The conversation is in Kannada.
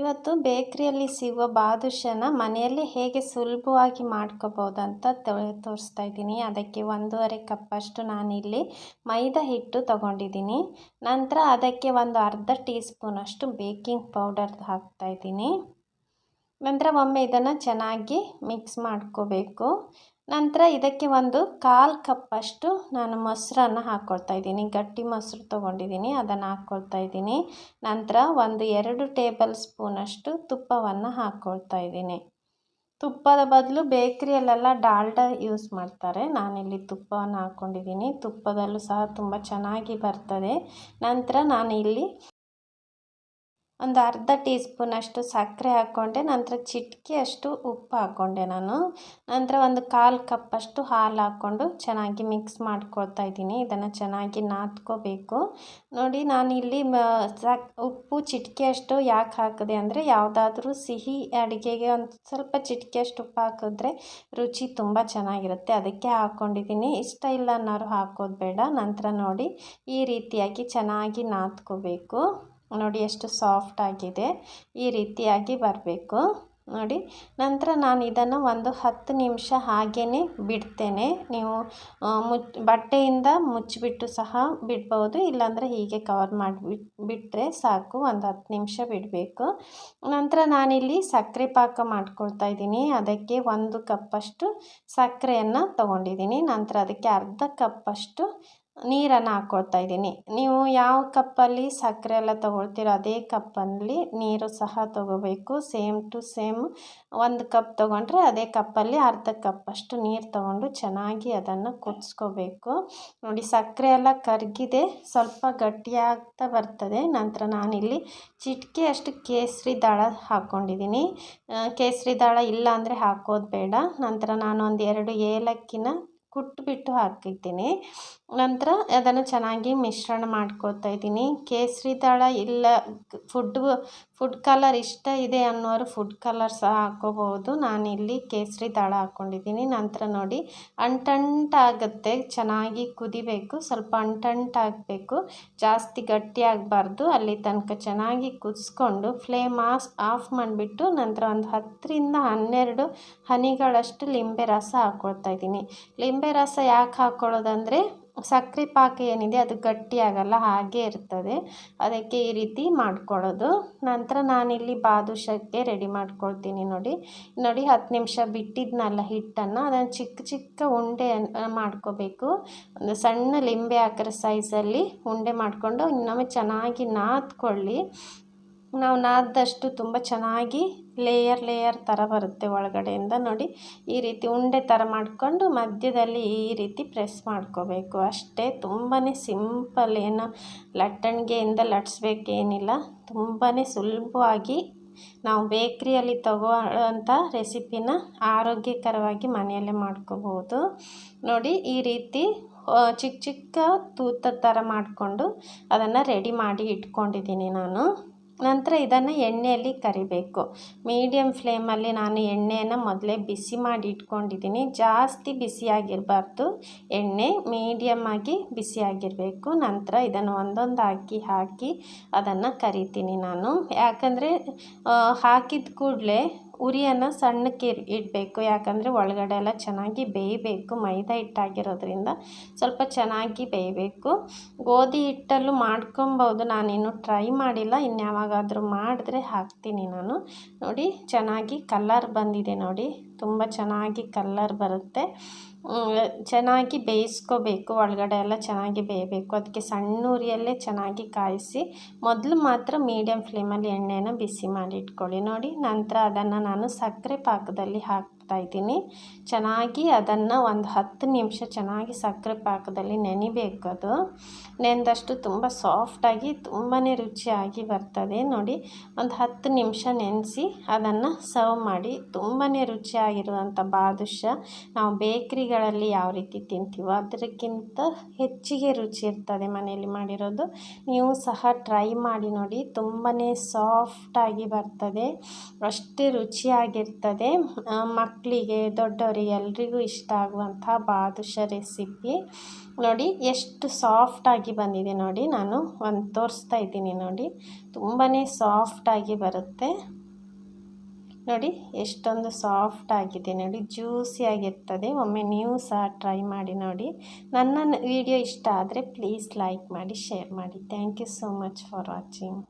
ಇವತ್ತು ಬೇಕ್ರಿಯಲ್ಲಿ ಸಿಗುವ ಬಾದುಷನ ಮನೆಯಲ್ಲಿ ಹೇಗೆ ಸುಲಭವಾಗಿ ಮಾಡ್ಕೋಬೋದು ಅಂತ ತೋರಿಸ್ತಾ ಇದ್ದೀನಿ. ಅದಕ್ಕೆ ಒಂದೂವರೆ ಕಪ್ಪಷ್ಟು ನಾನಿಲ್ಲಿ ಮೈದಾ ಹಿಟ್ಟು ತಗೊಂಡಿದ್ದೀನಿ. ನಂತರ ಅದಕ್ಕೆ ಒಂದು ಅರ್ಧ ಟೀ ಸ್ಪೂನಷ್ಟು ಬೇಕಿಂಗ್ ಪೌಡರ್ ಹಾಕ್ತಾ ಇದ್ದೀನಿ. ನಂತರ ಒಮ್ಮೆ ಇದನ್ನು ಚೆನ್ನಾಗಿ ಮಿಕ್ಸ್ ಮಾಡ್ಕೋಬೇಕು. ನಂತರ ಇದಕ್ಕೆ ಒಂದು ಕಾಲು ಕಪ್ಪಷ್ಟು ನಾನು ಮೊಸರನ್ನು ಹಾಕ್ಕೊಳ್ತಾ ಇದ್ದೀನಿ. ಗಟ್ಟಿ ಮೊಸರು ತೊಗೊಂಡಿದ್ದೀನಿ, ಅದನ್ನು ಹಾಕ್ಕೊಳ್ತಾ ಇದ್ದೀನಿ. ನಂತರ ಒಂದು ಎರಡು ಟೇಬಲ್ ಸ್ಪೂನಷ್ಟು ತುಪ್ಪವನ್ನು ಹಾಕ್ಕೊಳ್ತಾ ಇದ್ದೀನಿ. ತುಪ್ಪದ ಬದಲು ಬೇಕ್ರಿಯಲ್ಲೆಲ್ಲ ಡಾಲ್ಡ ಯೂಸ್ ಮಾಡ್ತಾರೆ. ನಾನಿಲ್ಲಿ ತುಪ್ಪವನ್ನು ಹಾಕ್ಕೊಂಡಿದ್ದೀನಿ ತುಪ್ಪದಲ್ಲೂ ಸಹ ತುಂಬ ಚೆನ್ನಾಗಿ ಬರ್ತದೆ. ನಂತರ ನಾನು ಇಲ್ಲಿ ಒಂದು ಅರ್ಧ ಟೀ ಸ್ಪೂನಷ್ಟು ಸಕ್ಕರೆ ಹಾಕ್ಕೊಂಡೆ, ನಂತರ ಚಿಟಿಕೆಯಷ್ಟು ಉಪ್ಪು ಹಾಕ್ಕೊಂಡೆ ನಾನು. ನಂತರ ಒಂದು ಕಾಲು ಕಪ್ಪಷ್ಟು ಹಾಲು ಹಾಕ್ಕೊಂಡು ಚೆನ್ನಾಗಿ ಮಿಕ್ಸ್ ಮಾಡ್ಕೊಳ್ತಾ ಇದ್ದೀನಿ. ಇದನ್ನು ಚೆನ್ನಾಗಿ ನಾದ್ಕೋಬೇಕು. ನೋಡಿ ನಾನಿಲ್ಲಿ ಸಕ್, ಉಪ್ಪು ಚಿಟಿಕೆಯಷ್ಟು ಯಾಕೆ ಹಾಕಿದೆ ಅಂದರೆ ಯಾವುದಾದ್ರೂ ಸಿಹಿ ಅಡುಗೆಗೆ ಒಂದು ಸ್ವಲ್ಪ ಚಿಟಿಕೆಯಷ್ಟು ಉಪ್ಪು ಹಾಕಿದ್ರೆ ರುಚಿ ತುಂಬ ಚೆನ್ನಾಗಿರುತ್ತೆ. ಅದಕ್ಕೆ ಹಾಕ್ಕೊಂಡಿದ್ದೀನಿ ಇಷ್ಟ ಇಲ್ಲ ಅನ್ನೋರು ಹಾಕೋದು ಬೇಡ. ನಂತರ ನೋಡಿ ಈ ರೀತಿಯಾಗಿ ಚೆನ್ನಾಗಿ ನಾದ್ಕೋಬೇಕು. ನೋಡಿ ಎಷ್ಟು ಸಾಫ್ಟ್ ಆಗಿದೆ. ಈ ರೀತಿಯಾಗಿ ಬರಬೇಕು. ನೋಡಿ, ನಂತರ ನಾನು ಇದನ್ನು ಒಂದು ಹತ್ತು ನಿಮಿಷ ಹಾಗೇ ಬಿಡ್ತೇನೆ. ನೀವು ಮುಚ್, ಬಟ್ಟೆಯಿಂದ ಮುಚ್ಚಿಬಿಟ್ಟು ಸಹ ಬಿಡ್ಬೋದು. ಇಲ್ಲಾಂದರೆ ಹೀಗೆ ಕವರ್ ಮಾಡಿ ಬಿಟ್ಟರೆ ಸಾಕು. ಒಂದು ಹತ್ತು ನಿಮಿಷ ಬಿಡಬೇಕು. ನಂತರ ನಾನಿಲ್ಲಿ ಸಕ್ಕರೆ ಪಾಕ ಮಾಡ್ಕೊಳ್ತಾ ಇದ್ದೀನಿ. ಅದಕ್ಕೆ ಒಂದು ಕಪ್ಪಷ್ಟು ಸಕ್ಕರೆಯನ್ನು ತೊಗೊಂಡಿದ್ದೀನಿ. ನಂತರ ಅದಕ್ಕೆ ಅರ್ಧ ಕಪ್ಪಷ್ಟು ನೀರನ್ನು ಹಾಕ್ಕೊಳ್ತಾ ಇದ್ದೀನಿ. ನೀವು ಯಾವ ಕಪ್ಪಲ್ಲಿ ಸಕ್ಕರೆ ಎಲ್ಲ ತೊಗೊಳ್ತೀರೋ ಅದೇ ಕಪ್ಪಲ್ಲಿ ನೀರು ಸಹ ತೊಗೋಬೇಕು. ಸೇಮ್ ಟು ಸೇಮ್ ಒಂದು ಕಪ್ ತೊಗೊಂಡ್ರೆ ಅದೇ ಕಪ್ಪಲ್ಲಿ ಅರ್ಧ ಕಪ್ಪಷ್ಟು ನೀರು ತೊಗೊಂಡು ಚೆನ್ನಾಗಿ ಅದನ್ನು ಕುದಿಸ್ಕೋಬೇಕು. ನೋಡಿ, ಸಕ್ಕರೆ ಎಲ್ಲ ಕರಗಿದೆ. ಸ್ವಲ್ಪ ಗಟ್ಟಿಯಾಗ್ತಾ ಬರ್ತದೆ. ನಂತರ ನಾನಿಲ್ಲಿ ಚಿಟಿಕೆಯಷ್ಟು ಕೇಸರಿ ದಾಳ ಹಾಕ್ಕೊಂಡಿದ್ದೀನಿ. ಕೇಸರಿ ದಾಳ ಇಲ್ಲ ಅಂದರೆ ಹಾಕೋದು ಬೇಡ. ನಂತರ ನಾನು ಒಂದು ಎರಡು ಏಲಕ್ಕಿನ ಕುಟ್ಬಿಟ್ಟು ಹಾಕಿದ್ದೀನಿ ನಂತರ ಅದನ್ನು ಚೆನ್ನಾಗಿ ಮಿಶ್ರಣ ಮಾಡ್ಕೋತಾ ಇದ್ದೀನಿ. ಕೇಸರಿ ದಳ ಇಲ್ಲ ಫುಡ್ ಫುಡ್ ಕಲರ್ ಇಷ್ಟ ಇದೆ ಅನ್ನೋರು ಫುಡ್ ಕಲರ್ ಸಹ ಹಾಕ್ಕೋಬಹುದು ನಾನಿಲ್ಲಿ ಕೇಸರಿ ದಾಳ ಹಾಕ್ಕೊಂಡಿದ್ದೀನಿ ನಂತರ ನೋಡಿ ಅಂಟಂಟಾಗುತ್ತೆ ಚೆನ್ನಾಗಿ ಕುದಿಬೇಕು. ಸ್ವಲ್ಪ ಅಂಟಂಟಾಗಬೇಕು ಜಾಸ್ತಿ ಗಟ್ಟಿ ಆಗಬಾರ್ದು. ಅಲ್ಲಿ ತನಕ ಚೆನ್ನಾಗಿ ಕುದಿಸ್ಕೊಂಡು ಫ್ಲೇಮ್ ಆಸ್ ಆಫ್ ಮಾಡಿಬಿಟ್ಟು ನಂತರ ಒಂದು ಹತ್ತರಿಂದ ಹನ್ನೆರಡು ಹನಿಗಳಷ್ಟು ಲಿಂಬೆ ರಸ ಹಾಕ್ಕೊಳ್ತಾ ಇದ್ದೀನಿ. ಲಿಂಬೆ ರಸ ಯಾಕೆ ಹಾಕ್ಕೊಳ್ಳೋದಂದರೆ ಸಕ್ಕರೆ ಪಾಕ ಏನಿದೆ ಅದು ಗಟ್ಟಿಯಾಗಲ್ಲ, ಹಾಗೇ ಇರ್ತದೆ. ಅದಕ್ಕೆ ಈ ರೀತಿ ಮಾಡ್ಕೊಳ್ಳೋದು. ನಂತರ ನಾನಿಲ್ಲಿ ಬಾದುಷಕ್ಕೆ ರೆಡಿ ಮಾಡ್ಕೊಳ್ತೀನಿ ನೋಡಿ. ನೋಡಿ, ಹತ್ತು ನಿಮಿಷ ಬಿಟ್ಟಿದ್ನಲ್ಲ ಹಿಟ್ಟನ್ನು, ಅದನ್ನು ಚಿಕ್ಕ ಚಿಕ್ಕ ಉಂಡೆ ಮಾಡ್ಕೋಬೇಕು. ಒಂದು ಸಣ್ಣ ಲಿಂಬೆ ಆಕಾರ ಸೈಜಲ್ಲಿ ಉಂಡೆ ಮಾಡಿಕೊಂಡು ಇನ್ನೊಮ್ಮೆ ಚೆನ್ನಾಗಿ ನಾದ್ಕೊಳ್ಳಿ. ನಾವು ನಾದ್ದಷ್ಟು ತುಂಬ ಚೆನ್ನಾಗಿ ಲೇಯರ್ ಲೇಯರ್ ಥರ ಬರುತ್ತೆ ಒಳಗಡೆಯಿಂದ ನೋಡಿ. ಈ ರೀತಿ ಉಂಡೆ ಥರ ಮಾಡಿಕೊಂಡು ಮಧ್ಯದಲ್ಲಿ ಈ ರೀತಿ ಪ್ರೆಸ್ ಮಾಡ್ಕೋಬೇಕು. ಅಷ್ಟೇ ತುಂಬಾ ಸಿಂಪಲ್ ಏನು ಲಟ್ಟಣಿಗೆಯಿಂದ ಲಟ್ಸ್ಬೇಕೇನಿಲ್ಲ ತುಂಬಾ ಸುಲಭವಾಗಿ ನಾವು ಬೇಕ್ರಿಯಲ್ಲಿ ತಗೋವಂಥ ರೆಸಿಪಿನ ಆರೋಗ್ಯಕರವಾಗಿ ಮನೆಯಲ್ಲೇ ಮಾಡ್ಕೋಬೋದು ನೋಡಿ ಈ ರೀತಿ ಚಿಕ್ಕ ಚಿಕ್ಕ ತೂತ ಥರ ಮಾಡಿಕೊಂಡು ಅದನ್ನು ರೆಡಿ ಮಾಡಿ ಇಟ್ಕೊಂಡಿದ್ದೀನಿ ನಾನು. ನಂತರ ಇದನ್ನು ಎಣ್ಣೆಯಲ್ಲಿ ಕರಿಬೇಕು. ಮೀಡಿಯಮ್ ಫ್ಲೇಮಲ್ಲಿ ನಾನು ಎಣ್ಣೆಯನ್ನು ಮೊದಲೇ ಬಿಸಿ ಮಾಡಿ ಇಟ್ಕೊಂಡಿದ್ದೀನಿ. ಜಾಸ್ತಿ ಬಿಸಿಯಾಗಿರಬಾರ್ದು. ಎಣ್ಣೆ ಮೀಡಿಯಮ್ಮಾಗಿ ಬಿಸಿಯಾಗಿರಬೇಕು. ನಂತರ ಇದನ್ನು ಒಂದೊಂದು ಹಾಕಿ ಹಾಕಿ ಅದನ್ನು ಕರಿತೀನಿ ನಾನು. ಯಾಕಂದರೆ ಹಾಕಿದ ಕೂಡಲೇ ಉರಿಯನ್ನು ಸಣ್ಣಕ್ಕೆ ಇಡಬೇಕು. ಯಾಕಂದರೆ ಒಳಗಡೆ ಎಲ್ಲ ಚೆನ್ನಾಗಿ ಬೇಯಬೇಕು. ಮೈದಾ ಹಿಟ್ಟಾಗಿರೋದ್ರಿಂದ ಸ್ವಲ್ಪ ಚೆನ್ನಾಗಿ ಬೇಯಬೇಕು. ಗೋಧಿ ಹಿಟ್ಟಲ್ಲೂ ಮಾಡ್ಕೊಬೋದು. ನಾನಿನ್ನು ಟ್ರೈ ಮಾಡಿಲ್ಲ. ಇನ್ಯಾವಾಗಾದರೂ ಮಾಡಿದ್ರೆ ಹಾಕ್ತೀನಿ ನಾನು. ನೋಡಿ, ಚೆನ್ನಾಗಿ ಕಲ್ಲರ್ ಬಂದಿದೆ ನೋಡಿ. ತುಂಬ ಚೆನ್ನಾಗಿ ಕಲ್ಲರ್ ಬರುತ್ತೆ. ಚೆನ್ನಾಗಿ ಬೇಯಿಸ್ಕೋಬೇಕು, ಒಳಗಡೆ ಎಲ್ಲ ಚೆನ್ನಾಗಿ ಬೇಯಬೇಕು. ಅದಕ್ಕೆ ಸಣ್ಣ ಉರಿಯಲ್ಲೇ ಚೆನ್ನಾಗಿ ಕಾಯಿಸಿ, ಮೊದಲು ಮಾತ್ರ ಮೀಡಿಯಮ್ ಫ್ಲೇಮಲ್ಲಿ ಎಣ್ಣೆನ ಬಿಸಿ ಮಾಡಿ ಇಟ್ಕೊಳ್ಳಿ. ನೋಡಿ, ನಂತರ ಅದನ್ನು ನಾನು ಸಕ್ಕರೆ ಪಾಕದಲ್ಲಿ ಹಾಕಿ ಇದ್ದೀನಿ. ಚೆನ್ನಾಗಿ ಅದನ್ನು ಒಂದು ಹತ್ತು ನಿಮಿಷ ಚೆನ್ನಾಗಿ ಸಕ್ಕರೆ ಪಾಕದಲ್ಲಿ ನೆನಿಬೇಕು ಅದು. ನೆಂದಷ್ಟು ತುಂಬ ಸಾಫ್ಟಾಗಿ ತುಂಬಾ ರುಚಿಯಾಗಿ ಬರ್ತದೆ. ನೋಡಿ, ಒಂದು ಹತ್ತು ನಿಮಿಷ ನೆನೆಸಿ ಅದನ್ನು ಸರ್ವ್ ಮಾಡಿ ತುಂಬಾ ರುಚಿಯಾಗಿರುವಂಥ ಬಾದುಷ ನಾವು ಬೇಕ್ರಿಗಳಲ್ಲಿ ಯಾವ ರೀತಿ ತಿಂತೀವೋ ಅದಕ್ಕಿಂತ ಹೆಚ್ಚಿಗೆ ರುಚಿ ಇರ್ತದೆ ಮನೆಯಲ್ಲಿ ಮಾಡಿರೋದು. ನೀವು ಸಹ ಟ್ರೈ ಮಾಡಿ ನೋಡಿ ತುಂಬಾ ಸಾಫ್ಟಾಗಿ ಬರ್ತದೆ, ಅಷ್ಟೇ ರುಚಿಯಾಗಿರ್ತದೆ. ಮಕ್ ಮಕ್ಕಳಿಗೆ ದೊಡ್ಡವರಿಗೆ ಎಲ್ರಿಗೂ ಇಷ್ಟ ಆಗುವಂಥ ಬಾದುಷ ರೆಸಿಪಿ. ನೋಡಿ, ಎಷ್ಟು ಸಾಫ್ಟಾಗಿ ಬಂದಿದೆ ನೋಡಿ. ನಾನು ಒಂದು ತೋರಿಸ್ತಾ ಇದ್ದೀನಿ ನೋಡಿ. ತುಂಬಾ ಸಾಫ್ಟಾಗಿ ಬರುತ್ತೆ. ನೋಡಿ, ಎಷ್ಟೊಂದು ಸಾಫ್ಟ್ ಆಗಿದೆ ನೋಡಿ. ಜ್ಯೂಸಿಯಾಗಿರ್ತದೆ ಒಮ್ಮೆ ನೀವು ಸಹ ಟ್ರೈ ಮಾಡಿ ನೋಡಿ. ನನ್ನ ವಿಡಿಯೋ ಇಷ್ಟ ಆದರೆ ಪ್ಲೀಸ್ ಲೈಕ್ ಮಾಡಿ, ಶೇರ್ ಮಾಡಿ. Thank you so much for watching.